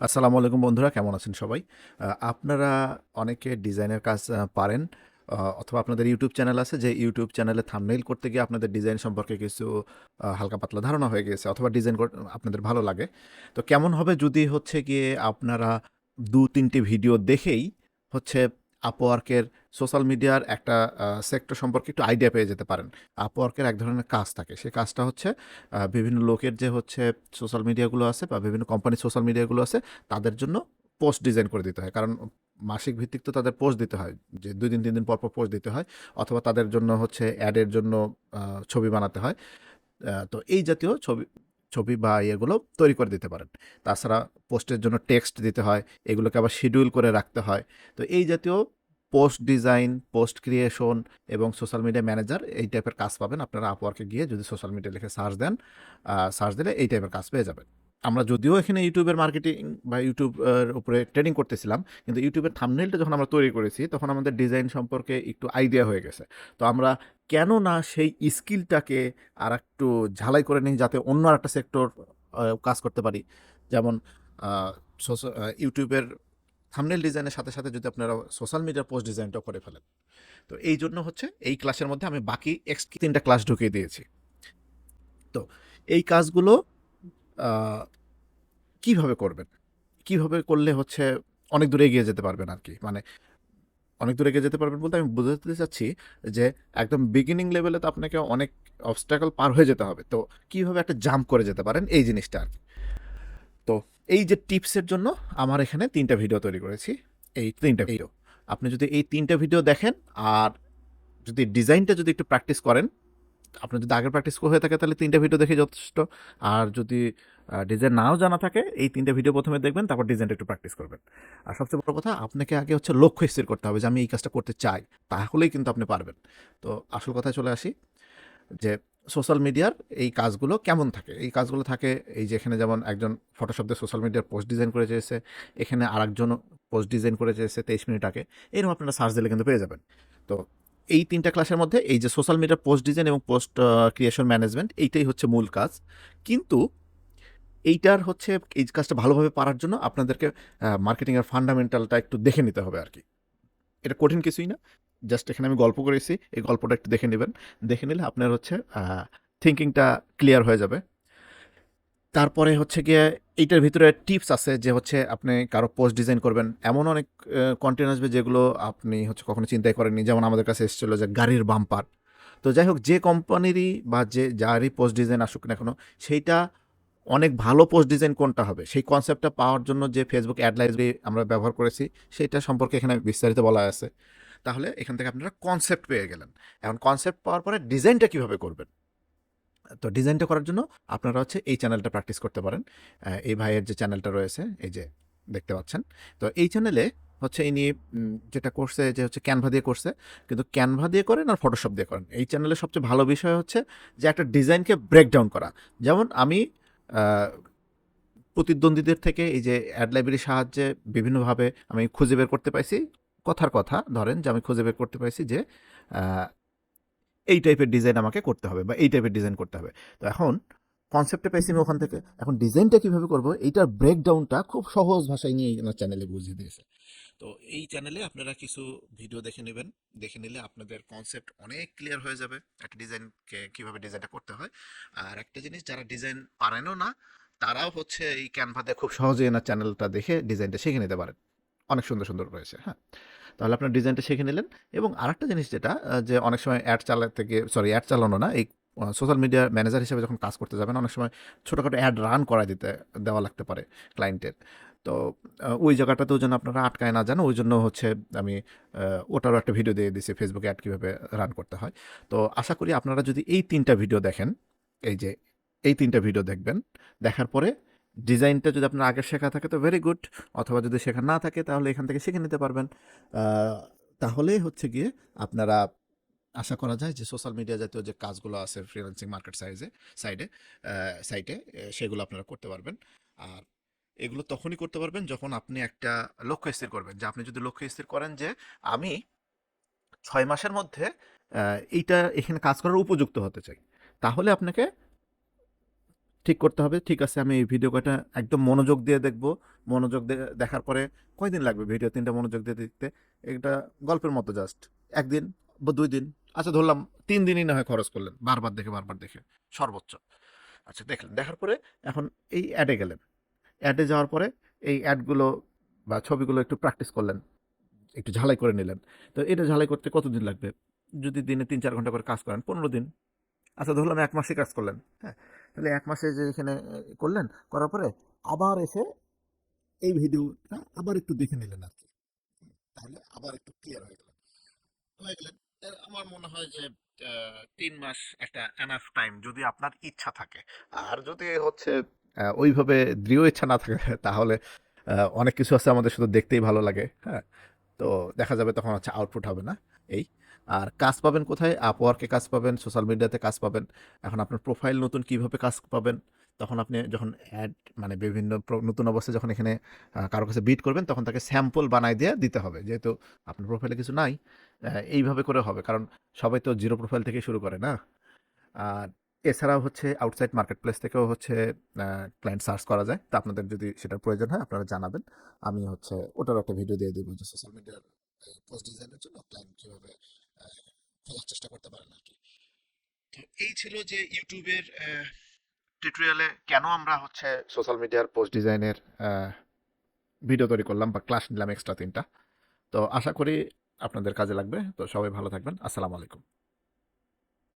আসসালামু আলাইকুম বন্ধুরা, কেমন আছেন সবাই? আপনারা অনেকে ডিজাইনের কাজ পারেন অথবা আপনাদের ইউটিউব চ্যানেল আছে যে ইউটিউব চ্যানেলে থাম্বনেইল করতে গিয়ে আপনাদের ডিজাইন সম্পর্কে কিছু হালকা পাতলা ধারণা হয়ে গেছে অথবা ডিজাইন আপনাদের ভালো লাগে। তো কেমন হবে যদি হচ্ছে গিয়ে আপনারা দু তিনটি ভিডিও দেখেই হচ্ছে আপওয়ার্কের সোশ্যাল মিডিয়ার একটা সেক্টর সম্পর্কে একটু আইডিয়া পেয়ে যেতে পারেন। আপওয়ার্কের এক ধরনের কাজ থাকে। সেই কাজটা হচ্ছে বিভিন্ন লোকের যে হচ্ছে সোশ্যাল মিডিয়াগুলো আছে বা বিভিন্ন কোম্পানির সোশ্যাল মিডিয়াগুলো আছে, তাদের জন্য পোস্ট ডিজাইন করে দিতে হয়। কারণ মাসিক ভিত্তিক তো তাদের পোস্ট দিতে হয়। যে দুই দিন, তিন দিন পর পর পোস্ট দিতে হয় অথবা তাদের জন্য হচ্ছে অ্যাডের জন্য ছবি বানাতে হয়। তো এই জাতীয় ছবি ছবি বা ইয়েগুলো তৈরি করে দিতে পারেন। তাছাড়া পোস্টের জন্য টেক্সট দিতে হয়, এগুলোকে আবার শিডিউল করে রাখতে হয়। তো এই জাতীয় পোস্ট ডিজাইন, পোস্ট ক্রিয়েশন এবং সোশ্যাল মিডিয়া ম্যানেজার এই টাইপের কাজ পাবেন। আপনারা আপওয়ার্কে গিয়ে যদি সোশ্যাল মিডিয়া লিখে সার্চ দেন সার্চ দিলে এই টাইপের কাজ পেয়ে যাবেন। আমরা যদিও এখানে ইউটিউবের মার্কেটিং বা ইউটিউবের উপরে ট্রেনিং করতেছিলাম, কিন্তু ইউটিউবের থামনেলটা যখন আমরা তৈরি করেছি, তখন আমাদের ডিজাইন সম্পর্কে একটু আইডিয়া হয়ে গেছে। তো আমরা কেন না সেই স্কিলটাকে আর একটু ঝালাই করে নিই যাতে অন্য একটা সেক্টর কাজ করতে পারি। যেমন ইউটিউবের থামনেল ডিজাইনের সাথে সাথে যদি আপনারা সোশ্যাল মিডিয়ার পোস্ট ডিজাইনটাও করে ফেলেন। তো এই জন্য হচ্ছে এই ক্লাসের মধ্যে আমি বাকি এক্স তিনটা ক্লাস ঢুকিয়ে দিয়েছি। তো এই কাজগুলো কীভাবে করবেন? কীভাবে করলে হচ্ছে অনেক দূরে এগিয়ে যেতে পারবেন আর কি মানে অনেক দূরে এগিয়ে যেতে পারবেন বলতে আমি বোঝাতে চাচ্ছি যে একদম বিগিনিং লেভেলে তো আপনাকে অনেক অবস্ট্রাকল পার হয়ে যেতে হবে। তো কীভাবে একটা জাম্প করে যেতে পারেন? এই জিনিসটা আর কি তো এই যে টিপসের জন্য আমার এখানে তিনটা ভিডিও তৈরি করেছি। এই তিনটা ভিডিও আপনি যদি এই তিনটা ভিডিও দেখেন আর যদি ডিজাইনটা যদি একটু প্র্যাকটিস করেন আপনার যদি আগের প্র্যাকটিস হয়ে থাকে, তাহলে তিনটা ভিডিও দেখে যথেষ্ট। আর যদি ডিজাইন নাও জানা থাকে, এই তিনটা ভিডিও প্রথমে দেখবেন, তারপর ডিজাইনটা একটু প্র্যাকটিস করবেন। আর সবচেয়ে বড় কথা, আপনাকে আগে হচ্ছে লক্ষ্য স্থির করতে হবে যে আমি এই কাজটা করতে চাই, তাহলেই কিন্তু আপনি পারবেন। তো আসল কথায় চলে আসি যে সোশ্যাল মিডিয়ার এই কাজগুলো কেমন থাকে? এই কাজগুলো থাকে, এই যে এখানে যেমন একজন ফটোশপ দিয়ে সোশ্যাল মিডিয়ার পোস্ট ডিজাইন করে চেয়েছে, এখানে আরেকজন পোস্ট ডিজাইন করে চেয়েছে তেইশ মিনিট আগে, এরকম আপনারা সার্চ দিলে কিন্তু পেয়ে যাবেন। তো এই তিনটা ক্লাসের মধ্যে এই যে সোশ্যাল মিডিয়া পোস্ট ডিজাইন এবং পোস্ট ক্রিয়েশন ম্যানেজমেন্ট এইটাই হচ্ছে মূল কাজ। কিন্তু এইটার হচ্ছে এই কাজটা ভালোভাবে পারার জন্য আপনাদেরকে মার্কেটিংয়ের ফান্ডামেন্টালটা একটু দেখে নিতে হবে আর কি এটা কঠিন কিছুই না। জাস্ট এখানে আমি গল্প করেছি, এই গল্পটা একটু দেখে নেবেন। দেখে নিলে আপনার হচ্ছে থিঙ্কিংটা ক্লিয়ার হয়ে যাবে। তারপরে হচ্ছে গিয়ে এইটার ভিতরে টিপস আছে যে হচ্ছে আপনি কারও পোস্ট ডিজাইন করবেন। এমন অনেক কন্টেন্ট আসবে যেগুলো আপনি হচ্ছে কখনো চিন্তাই করেননি। যেমন আমাদের কাছে এসেছিল যে গাড়ির বাম্পার তো যাই হোক, যে কোম্পানিরই বা যে যারই পোস্ট ডিজাইন আসুক না কেন, সেইটা অনেক ভালো পোস্ট ডিজাইন কোনটা হবে? সেই কনসেপ্টটা পাওয়ার জন্য যে ফেসবুক অ্যাড আমরা ব্যবহার করেছি সেটা সম্পর্কে এখানে বিস্তারিত বলা আছে। তাহলে এখান থেকে আপনারা কনসেপ্ট পেয়ে গেলেন। এখন কনসেপ্ট পাওয়ার পরে ডিজাইনটা কীভাবে করবেন? তো ডিজাইনটা করার জন্য আপনারা হচ্ছে এই চ্যানেলটা প্র্যাকটিস করতে পারেন। এই ভাইয়ের যে চ্যানেলটা রয়েছে, এই যে দেখতে পাচ্ছেন। তো এই চ্যানেলে হচ্ছে ইনি যেটা করছে যে হচ্ছে ক্যানভা দিয়ে করছে, কিন্তু ক্যানভা দিয়ে করেন আর ফটোশপ দিয়ে করেন। এই চ্যানেলে সবচেয়ে ভালো বিষয় হচ্ছে যে একটা ডিজাইনকে ব্রেকডাউন করা। যেমন আমি প্রতিদ্বন্দ্বীদের থেকে এই যে অ্যাড লাইব্রেরির সাহায্যে বিভিন্নভাবে আমি খুঁজে বের করতে পাইছি। কথার কথা, ধরেন যে আমি খুঁজে বের করতে পাইছি যে এই টাইপের ডিজাইন আমাকে করতে হবে বা এই টাইপের ডিজাইন করতে হবে। তো এখন কনসেপ্টে পাইছি আমি ওখান থেকে। এখন ডিজাইনটা কীভাবে করব, এইটার ব্রেকডাউনটা খুব সহজ ভাষায় নিয়ে আমার চ্যানেলে বুঝিয়ে দিয়েছে। তো এই চ্যানেলে আপনারা কিছু ভিডিও দেখে নেবেন। দেখে নিলে আপনাদের কনসেপ্ট অনেক ক্লিয়ার হয়ে যাবে, একটা ডিজাইনকে কীভাবে ডিজাইনটা করতে হয়। আর একটা জিনিস, যারা ডিজাইন পারেনও না, তারাও হচ্ছে এই ক্যানভাতে খুব সহজেই এনার চ্যানেলটা দেখে ডিজাইনটা শিখে নিতে পারেন। অনেক সুন্দর সুন্দর রয়েছে হ্যাঁ। তাহলে আপনার ডিজাইনটা শিখে নিলেন। এবং আরেকটা জিনিস যেটা যে অনেক সময় অ্যাড চালাতে গিয়ে সরি অ্যাড চালানো না, এই সোশ্যাল মিডিয়া ম্যানেজার হিসেবে যখন কাজ করতে যাবেন, অনেক সময় ছোটোখাটো অ্যাড রান করা দিতে, দেওয়া লাগতে পারে ক্লায়েন্টের তো ওই জায়গাটাতেও যেন আপনারা আটকায় না যান, ওই জন্য হচ্ছে আমি ওটারও একটা ভিডিও দিয়ে দিয়েছি ফেসবুকে অ্যাড কীভাবে রান করতে হয়। তো আশা করি আপনারা যদি এই তিনটা ভিডিও দেখেন, এই যে, এই তিনটা ভিডিও দেখবেন, দেখার পরে ডিজাইনটা যদি আপনার আগে শেখা থাকে তো ভেরি গুড অথবা যদি শেখা না থাকে তাহলে এখান থেকে শিখে নিতে পারবেন। তাহলে হচ্ছে গিয়ে আপনারা আশা করা যায় যে সোশ্যাল মিডিয়া জাতীয় যে কাজগুলো আছে ফ্রিল্যান্সিং মার্কেট সাইজে সাইডে সাইটে সেগুলো আপনারা করতে পারবেন। আর এগুলো তখনই করতে পারবেন যখন আপনি একটা লক্ষ্য স্থির করবেন। যে আপনি যদি লক্ষ্য স্থির করেন যে আমি ছয় মাসের মধ্যে এইটা এখানে কাজ করার উপযুক্ত হতে চাই, তাহলে আপনাকে ঠিক করতে হবে। ঠিক আছে, আমি এই ভিডিও কয়টা একদম মনোযোগ দিয়ে দেখব। মনোযোগ দেখার পরে কয়দিন লাগবে ভিডিও তিনটা মনোযোগ দিয়ে দেখতে। এটা গল্পের মতো জাস্ট একদিন বা দুই দিন। আচ্ছা ধরলাম তিন দিনই না হয় খরচ করলেন। বারবার দেখে বারবার দেখে। সর্বোচ্চ। আচ্ছা দেখলেন। দেখার পরে এখন এই অ্যাডে গেলেন। অ্যাডে যাওয়ার পরে এই অ্যাডগুলো বা ছবিগুলো একটু প্র্যাকটিস করলেন। একটু ঝালাই করে নিলেন। তো এটা ঝালাই করতে কতদিন লাগবে? যদি দিনে তিন, চার ঘণ্টা করে কাজ করেন, পনেরো দিন। আচ্ছা ধরলাম এক মাসে কাজ করলেন হ্যাঁ। তাহলে এক মাসে যে এখানে করলেন, করার পরে আবার এসে এই ভিডিওটা আবার একটু দেখে নিলেন আর কি। তাহলে আবার একটু ক্লিয়ার হয়ে গেল হয়ে গেলেন। আমার মনে হয় যে তিন মাস একটা এনাফ টাইম যদি আপনার ইচ্ছা থাকে। আর যদি হচ্ছে ওইভাবে দৃঢ় ইচ্ছা না থাকে, তাহলে অনেক কিছু আছে আমাদের শুধু দেখতেই ভালো লাগে হ্যাঁ? তো দেখা যাবে তখন হচ্ছে আউটপুট হবে না এই। আর কাজ পাবেন কোথায়? আপওয়ার্কে কাজ পাবেন সোশ্যাল মিডিয়াতে কাজ পাবেন। এখন আপনার প্রোফাইল নতুন কীভাবে কাজ পাবেন? তখন আপনি যখন অ্যাড মানে বিভিন্ন নতুন অবস্থায় যখন এখানে কারও কাছে বিট করবেন, তখন তাকে স্যাম্পল বানাই দিয়ে দিতে হবে। যেহেতু আপনার প্রোফাইলে কিছু নাই এইভাবে করে হবে। কারণ সবাই তো জিরো প্রোফাইল থেকে শুরু করে না। আর এছাড়াও হচ্ছে আউটসাইড মার্কেট প্লেস থেকেও হচ্ছে ক্লায়েন্ট সার্চ করা যায়। তো আপনাদের যদি সেটার প্রয়োজন হয়, আপনারা জানাবেন। আমি হচ্ছে ওটার একটা ভিডিও দিয়ে দেবো যে সোশ্যাল মিডিয়ার পোস্ট ডিজাইনের জন্য ক্লায়েন্ট কীভাবে খোঁজার চেষ্টা করতে পারেন আর কি। তো এই ছিল যে ইউটিউবের টিউটোরিয়ালে কেন আমরা হচ্ছে সোশ্যাল মিডিয়ার পোস্ট ডিজাইনের ভিডিও তৈরি করলাম বা ক্লাস নিলাম এক্সট্রা তিনটা। তো আশা করি আপনাদের কাজে লাগবে। তো সবাই ভালো থাকবেন। আসসালামু আলাইকুম।